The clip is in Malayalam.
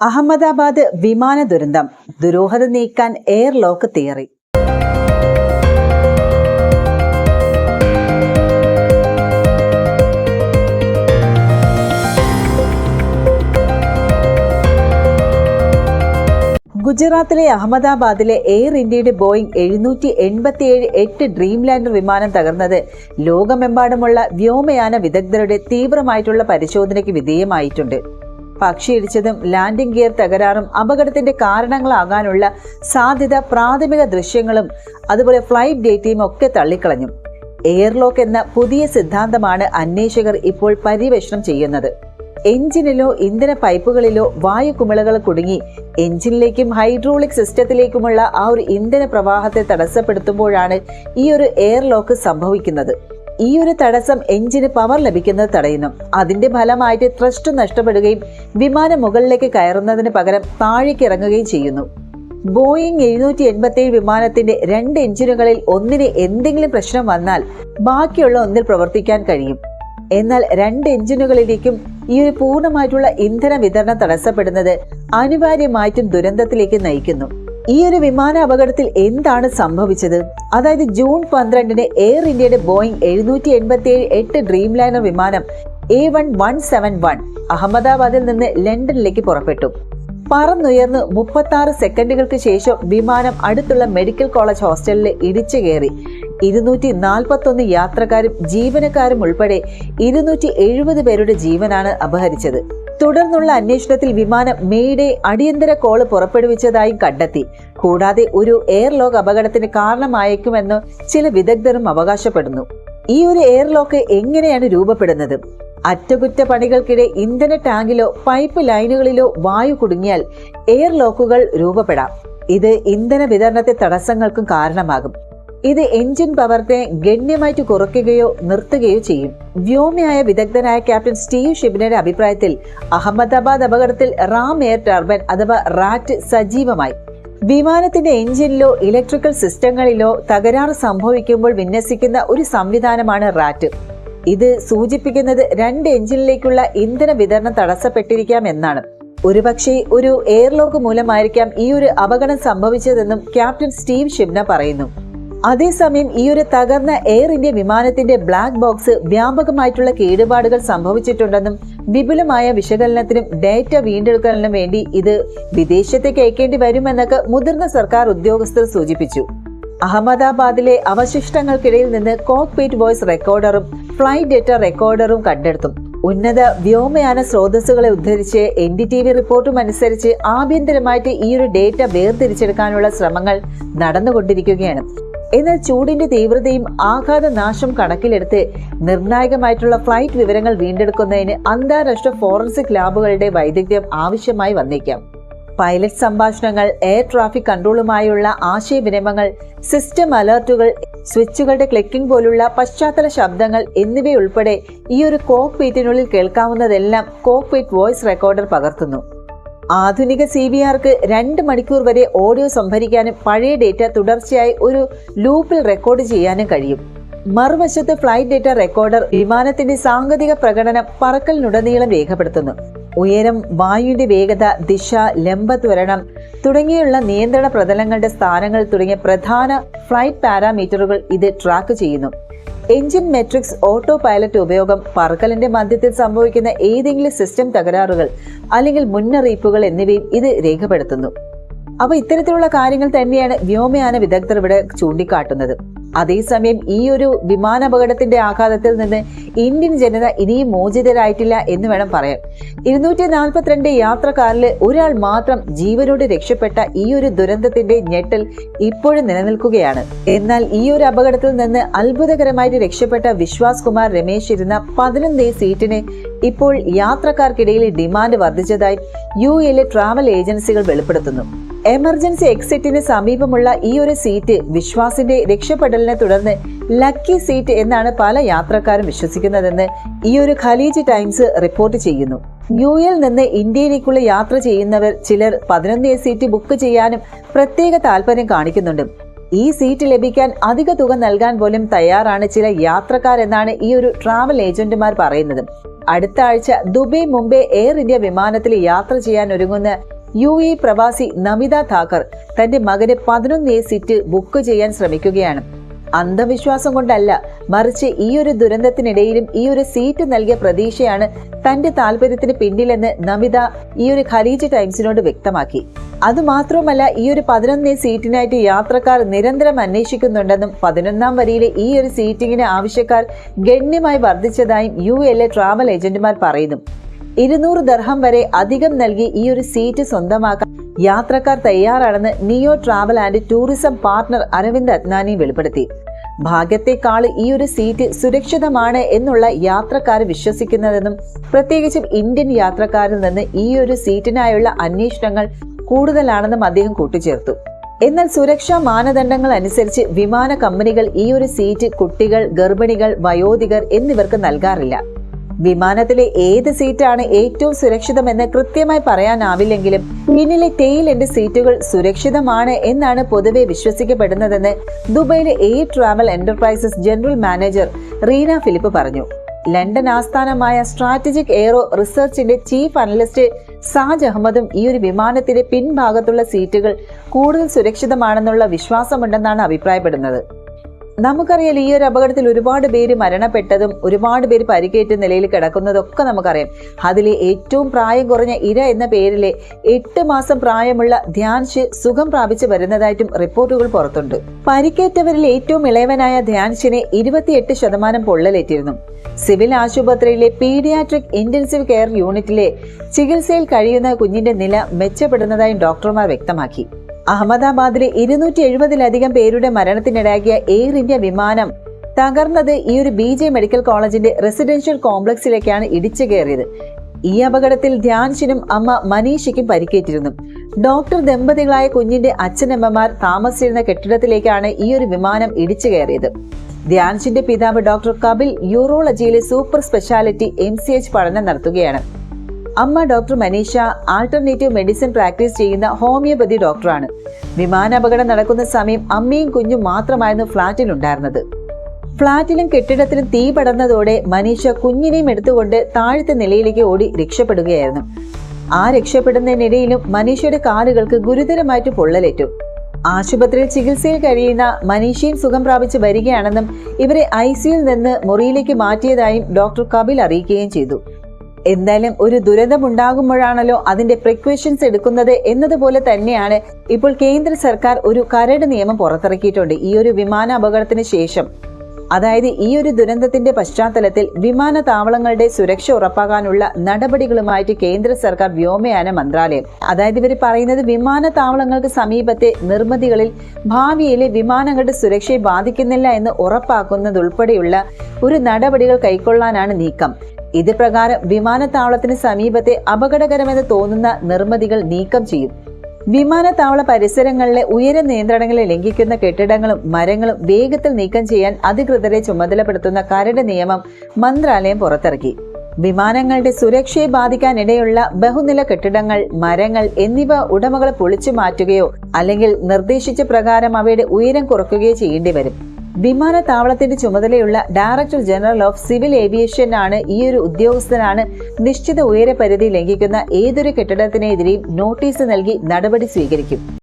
അഹമ്മദാബാദ് വിമാന ദുരന്തം. ദുരൂഹത നീക്കാൻ എയർ ലോക്ക് തിയറി. ഗുജറാത്തിലെ അഹമ്മദാബാദിലെ എയർ ഇന്ത്യയുടെ ബോയിംഗ് എഴുന്നൂറ്റി എൺപത്തിയേഴ് എട്ട് ഡ്രീം ലാൻഡർ വിമാനം തകർന്നത് ലോകമെമ്പാടുമുള്ള വ്യോമയാന വിദഗ്ധരുടെ തീവ്രമായിട്ടുള്ള പരിശോധനയ്ക്ക് വിധേയമായിട്ടുണ്ട്. പക്ഷിയിടിച്ചതും ലാൻഡിംഗ് ഗിയർ തകരാറും അപകടത്തിന്റെ കാരണങ്ങളാകാനുള്ള സാധ്യത പ്രാഥമിക ദൃശ്യങ്ങളും അതുപോലെ ഫ്ലൈറ്റ് ഡേറ്റയും ഒക്കെ തള്ളിക്കളഞ്ഞു. എയർലോക്ക് എന്ന പുതിയ സിദ്ധാന്തമാണ് അന്വേഷകർ ഇപ്പോൾ പര്യവേഷണം ചെയ്യുന്നത്. എഞ്ചിനിലോ ഇന്ധന പൈപ്പുകളിലോ വായു കുമിളകൾ കുടുങ്ങി എഞ്ചിനിലേക്കും ഹൈഡ്രോളിക് സിസ്റ്റത്തിലേക്കുമുള്ള ആ ഒരു ഇന്ധന പ്രവാഹത്തെ തടസ്സപ്പെടുത്തുമ്പോഴാണ് ഈ ഒരു എയർലോക്ക് സംഭവിക്കുന്നത്. ഈ ഒരു തടസ്സം എഞ്ചിന് പവർ ലഭിക്കുന്നത് തടയുന്നു. അതിന്റെ ഫലമായിട്ട് ത്രസ്റ്റ് നഷ്ടപ്പെടുകയും വിമാനം മുകളിലേക്ക് കയറുന്നതിന് പകരം താഴേക്ക് ഇറങ്ങുകയും ചെയ്യുന്നു. ബോയിങ് എഴുന്നൂറ്റി എൺപത്തിയേഴ് വിമാനത്തിന്റെ രണ്ട് എഞ്ചിനുകളിൽ ഒന്നിന് എന്തെങ്കിലും പ്രശ്നം വന്നാൽ ബാക്കിയുള്ള ഒന്നിൽ പ്രവർത്തിക്കാൻ കഴിയും. എന്നാൽ രണ്ട് എഞ്ചിനുകളിലേക്കും ഈ ഒരു പൂർണമായിട്ടുള്ള ഇന്ധന വിതരണം തടസ്സപ്പെടുന്നത് അനിവാര്യമായിട്ടും ദുരന്തത്തിലേക്ക് നയിക്കുന്നു. ഈ ഒരു വിമാന അപകടത്തിൽ എന്താണ് സംഭവിച്ചത്? അതായത് ജൂൺ പന്ത്രണ്ടിന് എയർ ഇന്ത്യയുടെ ബോയിങ് എഴുന്നൂറ്റി എൺപത്തി ഏഴ് എട്ട് ഡ്രീം ലൈനർ വിമാനം A one one seven one അഹമ്മദാബാദിൽ നിന്ന് ലണ്ടനിലേക്ക് പുറപ്പെട്ടു. പറന്നുയർന്ന് മുപ്പത്തി ആറ് സെക്കൻഡുകൾക്ക് ശേഷം വിമാനം അടുത്തുള്ള മെഡിക്കൽ കോളേജ് ഹോസ്റ്റലിൽ ഇടിച്ചു കയറി. ഇരുന്നൂറ്റി നാൽപ്പത്തൊന്ന് യാത്രക്കാരും ജീവനക്കാരും ഉൾപ്പെടെ ഇരുന്നൂറ്റി എഴുപത് പേരുടെ ജീവനാണ് അപഹരിച്ചത്. തുടർന്നുള്ള അന്വേഷണത്തിൽ വിമാനം മേയുടെ അടിയന്തര കോൾ പുറപ്പെടുവിച്ചതായും കണ്ടെത്തി. കൂടാതെ ഒരു എയർലോക്ക് അപകടത്തിന് കാരണമായേക്കുമെന്ന് ചില വിദഗ്ധരും അവകാശപ്പെടുന്നു. ഈ ഒരു എയർലോക്ക് എങ്ങനെയാണ് രൂപപ്പെടുന്നത്? അറ്റകുറ്റപ്പണികൾക്കിടെ ഇന്ധന ടാങ്കിലോ പൈപ്പ് ലൈനുകളിലോ വായു കുടുങ്ങിയാൽ എയർ ലോക്കുകൾ രൂപപ്പെടാം. ഇത് ഇന്ധന വിതരണത്തെ തടസ്സങ്ങൾക്കും കാരണമാകും. ഇത് എഞ്ചിൻ പവറിനെ ഗണ്യമായിട്ട് കുറയ്ക്കുകയോ നിർത്തുകയോ ചെയ്യും. വ്യോമയായ വിദഗ്ധനായ ക്യാപ്റ്റൻ സ്റ്റീവ് ഷിബിനയുടെ അഭിപ്രായത്തിൽ അഹമ്മദാബാദ് അപകടത്തിൽ റാം എയർ ടർബൻ അഥവാ റാറ്റ് സജീവമായി. വിമാനത്തിന്റെ എഞ്ചിനിലോ ഇലക്ട്രിക്കൽ സിസ്റ്റങ്ങളിലോ തകരാറ് സംഭവിക്കുമ്പോൾ വിന്യസിക്കുന്ന ഒരു സംവിധാനമാണ് റാറ്റ്. ഇത് സൂചിപ്പിക്കുന്നത് രണ്ട് എഞ്ചിനിലേക്കുള്ള ഇന്ധന വിതരണം തടസ്സപ്പെട്ടിരിക്കാം എന്നാണ്. ഒരുപക്ഷെ ഒരു എയർലോക്ക് മൂലമായിരിക്കാം ഈ ഒരു അപകടം സംഭവിച്ചതെന്നും ക്യാപ്റ്റൻ സ്റ്റീവ് ഷിബ്ന പറയുന്നു. അതേസമയം ഈ ഒരു തകർന്ന എയർ ഇന്ത്യ വിമാനത്തിന്റെ ബ്ലാക്ക് ബോക്സ് വ്യാപകമായിട്ടുള്ള കേടുപാടുകൾ സംഭവിച്ചിട്ടുണ്ടെന്നും വിപുലമായ വിശകലനത്തിനും ഡേറ്റ വീണ്ടെടുക്കലിനും വേണ്ടി ഇത് വിദേശത്തേക്ക് അയക്കേണ്ടി വരുമെന്നൊക്കെ മുതിർന്ന സർക്കാർ ഉദ്യോഗസ്ഥർ സൂചിപ്പിച്ചു. അഹമ്മദാബാദിലെ അവശിഷ്ടങ്ങൾക്കിടയിൽ നിന്ന് കോക്പീറ്റ് വോയിസ് റെക്കോർഡറും ഫ്ലൈറ്റ് ഡേറ്റ റെക്കോർഡറും കണ്ടെടുത്തു. ഉന്നത വ്യോമയാന സ്രോതസ്സുകളെ ഉദ്ധരിച്ച് എൻ ഡി ടി വി റിപ്പോർട്ടും അനുസരിച്ച് ആഭ്യന്തരമായിട്ട് ഈ ഒരു ഡേറ്റ വേർതിരിച്ചെടുക്കാനുള്ള ശ്രമങ്ങൾ നടന്നുകൊണ്ടിരിക്കുകയാണ്. എന്നാൽ ചൂടിന്റെ തീവ്രതയും ആഘാത നാശം കണക്കിലെടുത്ത് നിർണായകമായിട്ടുള്ള ഫ്ലൈറ്റ് വിവരങ്ങൾ വീണ്ടെടുക്കുന്നതിന് അന്താരാഷ്ട്ര ഫോറൻസിക് ലാബുകളുടെ വൈദഗ്ധ്യം ആവശ്യമായി വന്നേക്കാം. പൈലറ്റ് സംഭാഷണങ്ങൾ എയർ ട്രാഫിക് കൺട്രോളുമായുള്ള ആശയവിനിമയങ്ങൾ സിസ്റ്റം അലർട്ടുകൾ സ്വിച്ചുകളുടെ ക്ലിക്കിംഗ് പോലുള്ള പശ്ചാത്തല ശബ്ദങ്ങൾ എന്നിവയുൾപ്പെടെ ഈ ഒരു കോക്പീറ്റിനുള്ളിൽ കേൾക്കാവുന്നതെല്ലാം കോക്പീറ്റ് വോയിസ് റെക്കോർഡർ പകർത്തുന്നു. ആധുനിക സി വി ആർക്ക് രണ്ട് മണിക്കൂർ വരെ ഓഡിയോ സംഭരിക്കാനും പഴയ ഡേറ്റ തുടർച്ചയായി ഒരു ലൂപ്പിൽ റെക്കോർഡ് ചെയ്യാനും കഴിയും. മറുവശത്ത് ഫ്ലൈറ്റ് ഡേറ്റ റെക്കോർഡർ വിമാനത്തിന്റെ സാങ്കേതിക പ്രകടനം പറക്കലിനുടനീളം രേഖപ്പെടുത്തുന്നു. ഉയരം വായുവിന്റെ വേഗത ദിശ ലംബ ത്വരണം തുടങ്ങിയുള്ള നിയന്ത്രണ പ്രതലങ്ങളുടെ സ്ഥാനങ്ങൾ തുടങ്ങിയ പ്രധാന ഫ്ലൈറ്റ് പാരാമീറ്ററുകൾ ഇത് ട്രാക്ക് ചെയ്യുന്നു. എഞ്ചിൻ മെട്രിക്സ് ഓട്ടോ പൈലറ്റ് ഉപയോഗം പറക്കലിന്റെ മധ്യത്തിൽ സംഭവിക്കുന്ന ഏതെങ്കിലും സിസ്റ്റം തകരാറുകൾ അല്ലെങ്കിൽ മുന്നറിയിപ്പുകൾ എന്നിവയും ഇത് രേഖപ്പെടുത്തുന്നു. അപ്പൊ ഇത്തരത്തിലുള്ള കാര്യങ്ങൾ തന്നെയാണ് വ്യോമയാന വിദഗ്ധർ ഇവിടെ ചൂണ്ടിക്കാട്ടുന്നത്. അതേസമയം ഈ ഒരു വിമാനാപകടത്തിന്റെ ആഘാതത്തിൽ നിന്ന് ഇന്ത്യൻ ജനത ഇനിയും മോചിതരായിട്ടില്ല എന്ന് വേണം പറയാൻ. ഇരുന്നൂറ്റി നാൽപ്പത്തിരണ്ട് യാത്രക്കാരിൽ ഒരാൾ മാത്രം ജീവനോട് രക്ഷപ്പെട്ട ഈ ഒരു ദുരന്തത്തിന്റെ ഞെട്ടൽ ഇപ്പോഴും നിലനിൽക്കുകയാണ്. എന്നാൽ ഈ ഒരു അപകടത്തിൽ നിന്ന് അത്ഭുതകരമായിട്ട് രക്ഷപ്പെട്ട വിശ്വാസ് കുമാർ രമേശ് ഇരുന്ന പതിനൊന്ന് സീറ്റിന് ഇപ്പോൾ യാത്രക്കാർക്കിടയിൽ ഡിമാൻഡ് വർദ്ധിച്ചതായി യു എയിലെ ട്രാവൽ ഏജൻസികൾ വെളിപ്പെടുത്തുന്നു. എമർജൻസി എക്സിറ്റിന് സമീപമുള്ള ഈ ഒരു സീറ്റ് വിശ്വാസിന്റെ രക്ഷപ്പെടലിനെ തുടർന്ന് ലക്കി സീറ്റ് എന്നാണ് പല യാത്രക്കാരും വിശ്വസിക്കുന്നതെന്ന് ഈ ഒരു ഖലീജ് ടൈംസ് റിപ്പോർട്ട് ചെയ്യുന്നു. യു എൽ നിന്ന് ഇന്ത്യയിലേക്കുള്ള യാത്ര ചെയ്യുന്നവർ ചിലർ പതിനൊന്ന് സീറ്റ് ബുക്ക് ചെയ്യാനും പ്രത്യേക താല്പര്യം കാണിക്കുന്നുണ്ട്. ഈ സീറ്റ് ലഭിക്കാൻ അധിക തുക നൽകാൻ പോലും തയ്യാറാണ് ചില യാത്രക്കാരെന്നാണ് ഈ ഒരു ട്രാവൽ ഏജന്റുമാർ പറയുന്നത്. അടുത്ത ആഴ്ച ദുബൈ മുംബൈ എയർ ഇന്ത്യ വിമാനത്തിൽ യാത്ര ചെയ്യാൻ ഒരുങ്ങുന്ന യു എ പ്രവാസി നമിത താക്കർ തന്റെ മകന് പതിനൊന്ന് എ സീറ്റ് ബുക്ക് ചെയ്യാൻ ശ്രമിക്കുകയാണ്. അന്ധവിശ്വാസം കൊണ്ടല്ല മറിച്ച് ഈ ഒരു ദുരന്തത്തിനിടയിലും ഈ ഒരു സീറ്റ് നൽകിയ പ്രതീക്ഷയാണ് തന്റെ താല്പര്യത്തിന് പിന്നിലെന്ന് നമിത ഈ ഒരു ഖലീജ് ടൈംസിനോട് വ്യക്തമാക്കി. അതുമാത്രവുമല്ല ഈ ഒരു പതിനൊന്നേ സീറ്റിനായിട്ട് യാത്രക്കാർ നിരന്തരം അന്വേഷിക്കുന്നുണ്ടെന്നും പതിനൊന്നാം വരിയിലെ ഈ ഒരു സീറ്റിങ്ങിന് ആവശ്യക്കാർ ഗണ്യമായി വർദ്ധിച്ചതായും യു എൽ ട്രാവൽ ഏജന്റുമാർ പറയുന്നു. ഇരുന്നൂറ് ദർഹം വരെ അധികം നൽകി ഈ ഒരു സീറ്റ് സ്വന്തമാക്കാൻ യാത്രക്കാർ തയ്യാറാണെന്ന് Neo travel and tourism partner Aravind Adnani വെളിപ്പെടുത്തി. ഭാഗ്യത്തെക്കാൾ ഈ ഒരു സീറ്റ് സുരക്ഷിതമാണ് എന്നുള്ള യാത്രക്കാർ വിശ്വസിക്കുന്നതെന്നും പ്രത്യേകിച്ചും ഇന്ത്യൻ യാത്രക്കാരിൽ നിന്ന് ഈ ഒരു സീറ്റിനായുള്ള അന്വേഷണങ്ങൾ കൂടുതലാണെന്നും അദ്ദേഹം കൂട്ടിച്ചേർത്തു. എന്നാൽ സുരക്ഷാ മാനദണ്ഡങ്ങൾ അനുസരിച്ച് വിമാന കമ്പനികൾ ഈ ഒരു സീറ്റ് കുട്ടികൾ ഗർഭിണികൾ വയോധികർ എന്നിവർക്ക് നൽകാറില്ല. വിമാനത്തിലെ ഏത് സീറ്റാണ് ഏറ്റവും സുരക്ഷിതമെന്ന് കൃത്യമായി പറയാനാവില്ലെങ്കിലും പിന്നിലെ ടെയിൽ എൻഡ് സീറ്റുകൾ സുരക്ഷിതമാണ് എന്നാണ് പൊതുവെ വിശ്വസിക്കപ്പെടുന്നതെന്ന് ദുബൈയിലെ air travel enterprises general manager Reena Philip പറഞ്ഞു. ലണ്ടൻ ആസ്ഥാനമായ സ്ട്രാറ്റജിക് എയറോ റിസർച്ചിന്റെ ചീഫ് അനലിസ്റ്റ് സാജ് അഹമ്മദും ഈ ഒരു വിമാനത്തിന്റെ പിൻഭാഗത്തുള്ള സീറ്റുകൾ കൂടുതൽ സുരക്ഷിതമാണെന്നുള്ള വിശ്വാസമുണ്ടെന്നാണ് അഭിപ്രായപ്പെടുന്നത്. നമുക്കറിയാം ഈ ഒരു അപകടത്തിൽ ഒരുപാട് പേര് മരണപ്പെട്ടതും ഒരുപാട് പേര് പരിക്കേറ്റ നിലയിൽ കിടക്കുന്നതൊക്കെ നമുക്കറിയാം. അതിലെ ഏറ്റവും പ്രായം കുറഞ്ഞ ഇര എന്ന പേരിലെ എട്ട് മാസം പ്രായമുള്ള ധ്യാൻഷ് സുഖം പ്രാപിച്ച് വരുന്നതായിട്ടും റിപ്പോർട്ടുകൾ പുറത്തുണ്ട്. പരിക്കേറ്റവരിൽ ഏറ്റവും ഇളയവനായ ധ്യാൻഷിനെ ഇരുപത്തിയെട്ട് ശതമാനം പൊള്ളലേറ്റിരുന്നു. സിവിൽ ആശുപത്രിയിലെ പീഡിയാട്രിക് ഇന്റൻസീവ് കെയർ യൂണിറ്റിലെ ചികിത്സയിൽ കഴിയുന്ന കുഞ്ഞിന്റെ നില മെച്ചപ്പെടുന്നതായും ഡോക്ടർമാർ വ്യക്തമാക്കി. അഹമ്മദാബാദിലെ ഇരുന്നൂറ്റി എഴുപതിലധികം പേരുടെ മരണത്തിനിടയാക്കിയ എയർ ഇന്ത്യ വിമാനം തകർന്നത് ഈ ഒരു ബി ജെ മെഡിക്കൽ കോളേജിന്റെ റെസിഡൻഷ്യൽ കോംപ്ലക്സിലേക്കാണ് ഇടിച്ചു കയറിയത്. ഈ അപകടത്തിൽ ധ്യാൻഷിനും അമ്മ മനീഷയ്ക്കും പരിക്കേറ്റിരുന്നു. ഡോക്ടർ ദമ്പതികളായ കുഞ്ഞിന്റെ അച്ഛനമ്മമാർ താമസിച്ചിരുന്ന കെട്ടിടത്തിലേക്കാണ് ഈ ഒരു വിമാനം ഇടിച്ചു കയറിയത്. ധ്യാൻഷിന്റെ പിതാവ് doctor Kapil യൂറോളജിയിലെ super speciality M C H പഠനം നടത്തുകയാണ്. അമ്മ doctor Maneesha alternative medicine practice ചെയ്യുന്ന ഹോമിയോപ്പതി ഡോക്ടറാണ്. വിമാനാപകടം നടക്കുന്ന സമയം അമ്മയും കുഞ്ഞും മാത്രമായിരുന്നു ഫ്ളാറ്റിൽ ഉണ്ടായിരുന്നത് ഫ്ളാറ്റിലും കെട്ടിടത്തിലും തീ പടർന്നതോടെ മനീഷ കുഞ്ഞിനെയും എടുത്തുകൊണ്ട് താഴത്തെ നിലയിലേക്ക് ഓടി രക്ഷപ്പെടുകയായിരുന്നു. ആ രക്ഷപ്പെടുന്നതിനിടയിലും മനീഷയുടെ കാലുകൾക്ക് ഗുരുതരമായിട്ട് പൊള്ളലേറ്റു. ആശുപത്രിയിൽ ചികിത്സയിൽ കഴിയുന്ന മനീഷയും സുഖം പ്രാപിച്ച് വരികയാണെന്നും ഇവരെ ഐ സിയിൽ നിന്ന് മുറിയിലേക്ക് മാറ്റിയതായും ഡോക്ടർ കപിൽ അറിയിക്കുകയും ചെയ്തു. എന്തായാലും ഒരു ദുരന്തമുണ്ടാകുമ്പോഴാണല്ലോ അതിന്റെ പ്രിക്വേഷൻസ് എടുക്കുന്നത് എന്നതുപോലെ തന്നെയാണ് ഇപ്പോൾ കേന്ദ്ര സർക്കാർ ഒരു കരട് നിയമം പുറത്തിറക്കിയിട്ടുണ്ട് ഈ ഒരു വിമാന അപകടത്തിന് ശേഷം. അതായത് ഈ ഒരു ദുരന്തത്തിന്റെ പശ്ചാത്തലത്തിൽ വിമാനത്താവളങ്ങളുടെ സുരക്ഷ ഉറപ്പാക്കാനുള്ള നടപടികളുമായിട്ട് കേന്ദ്ര സർക്കാർ വ്യോമയാന മന്ത്രാലയം. അതായത് ഇവർ പറയുന്നത് വിമാനത്താവളങ്ങൾക്ക് സമീപത്തെ നിർമ്മിതികളിൽ ഭാവിയിലെ വിമാനങ്ങളുടെ സുരക്ഷയെ ബാധിക്കുന്നില്ല എന്ന് ഉറപ്പാക്കുന്നതുൾപ്പെടെയുള്ള ഒരു നടപടികൾ കൈക്കൊള്ളാനാണ് നീക്കം. ഇത് പ്രകാരം വിമാനത്താവളത്തിന് സമീപത്തെ അപകടകരമെന്ന് തോന്നുന്ന നിർമ്മിതികൾ നീക്കം ചെയ്യും. വിമാനത്താവള പരിസരങ്ങളിലെ ഉയര നിയന്ത്രണങ്ങളെ ലംഘിക്കുന്ന കെട്ടിടങ്ങളും മരങ്ങളും വേഗത്തിൽ നീക്കം ചെയ്യാൻ അധികൃതരെ ചുമതലപ്പെടുത്തുന്ന കരട് നിയമം മന്ത്രാലയം പുറത്തിറക്കി. വിമാനങ്ങളുടെ സുരക്ഷയെ ബാധിക്കാനിടയുള്ള ബഹുനില കെട്ടിടങ്ങൾ മരങ്ങൾ എന്നിവ ഉടമകളെ പൊളിച്ചു മാറ്റുകയോ അല്ലെങ്കിൽ നിർദ്ദേശിച്ച പ്രകാരം അവയുടെ ഉയരം കുറക്കുകയോ ചെയ്യേണ്ടി വരും വിമാനത്താവളത്തിന്റെ ചുമതലയുള്ള director general of civil aviation ആണ് ഈ ഒരു ഉദ്യോഗസ്ഥനാണ് നിശ്ചിത ഉയരപരിധി ലംഘിക്കുന്ന ഏതൊരു കെട്ടിടത്തിനെതിരെയും നോട്ടീസ് നൽകി നടപടി സ്വീകരിക്കും.